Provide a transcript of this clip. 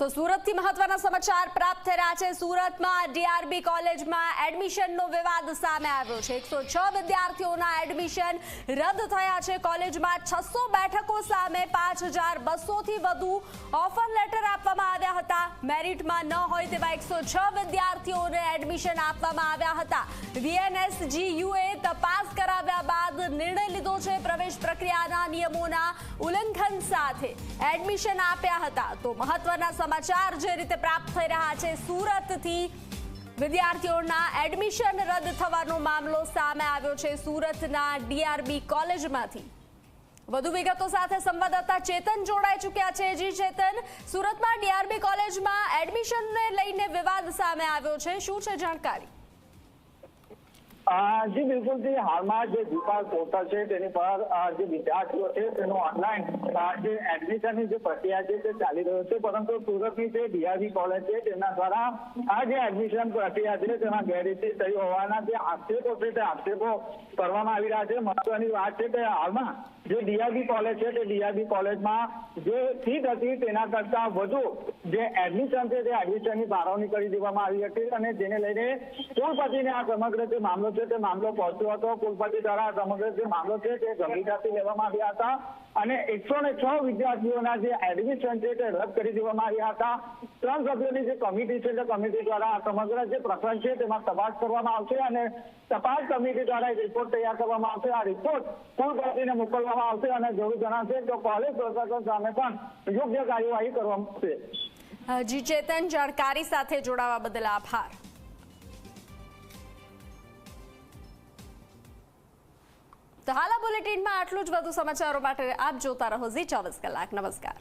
તો સુરતથી મહત્વના સમાચાર પ્રાપ્ત થઈ રહ્યા છે. સુરતમાં ડીઆરબી કોલેજમાં એડમિશનનો વિવાદ સામે આવ્યો છે. એકસો છ વિદ્યાર્થીઓના એડમિશન રદ થયા છે. કોલેજમાં છસો બેઠકો સામે પાંચ હજાર બસોથી વધુ ઓફર લેટર આપવામાં આવ્યા હતા. મેરિટમાં ન હોય તેવા એકસો છ વિદ્યાર્થીઓને એડમિશન આપવામાં આવ્યા હતા. વીએનએસજીયુએ તપાસ કરાવ્યા બાદ નિર્ણય છે પ્રવેશ પ્રક્રિયાના નિયમોના ઉલ્લંઘન સાથે. એડમિશન આપ્યા હતા. તો મહત્વના સમાચાર જે રીતે પ્રાપ્ત થઈ રહ્યા છે, સુરતથી વિદ્યાર્થીઓના એડમિશન રદ થવાનો મામલો સામે આવ્યો છે સુરતના ડીઆરબી કોલેજમાંથી. વધુ વિગતો સાથે સંવાદદાતા ચેતન જોડાઈ ચૂક્યા છે. જી ચેતન, સુરતમાં ડીઆરબી કોલેજમાં એડમિશનને લઈને વિવાદ સામે આવ્યો છે. શું છે જાણકારી? જી બિલકુલ જી હાલમાં જે દીપાલ પોર્ટલ છે, તેની પર જે વિદ્યાર્થીઓ છે, તેનો ઓનલાઈન જે એડમિશનની જે પ્રક્રિયા છે, તે ચાલી રહ્યો છે. પરંતુ સુરતની જે ડીઆરબી કોલેજ છે, તેના દ્વારા આ જે એડમિશન પ્રક્રિયા છે તેમાં ગેરરીતિ થઈ હોવાના જે આક્ષેપો છે, તે આક્ષેપો કરવામાં આવી રહ્યા છે. મહત્વની વાત છે કે હાલમાં જે ડીઆરબી કોલેજ છે, તે ડીઆરબી કોલેજમાં જે સીટ હતી, તેના કરતા વધુ જે એડમિશન છે, તે એડમિશનની ફાળવણી કરી દેવામાં આવી હતી. અને જેને લઈને કુલપતિને આ સમગ્ર જે મામલો છે તે મામલો પહોંચ્યો હતો. કુલપતિ દ્વારા સમગ્ર જે મામલો છે તે ગંભીરતાથી લેવામાં આવ્યા હતા. અને એકસો ને છ વિદ્યાર્થીઓના જે એડમિશન છે તે રદ કરી દેવામાં આવ્યા હતા. ત્રણ સભ્યોની જે કમિટી છે તે કમિટી દ્વારા સમગ્ર જે પ્રકરણ છે તેમાં તપાસ કરવામાં આવશે અને તપાસ કમિટી દ્વારા એક રિપોર્ટ તૈયાર કરવામાં આવશે. આ રિપોર્ટ કુલપતિને મોકલવામાં આવશે અને જરૂર જણાશે તો કોલેજ પ્રશાસન સામે પણ યોગ્ય કાર્યવાહી કરવામાં આવશે. જી ચેતન જાણકારી સાથે જોડાવા બદલ આભાર. તો હાલા બુલેટિનમાં આટલું જ. વધુ સમાચારો માટે આપ જોતા રહો ઝી ચોવીસ કલાક. નમસ્કાર.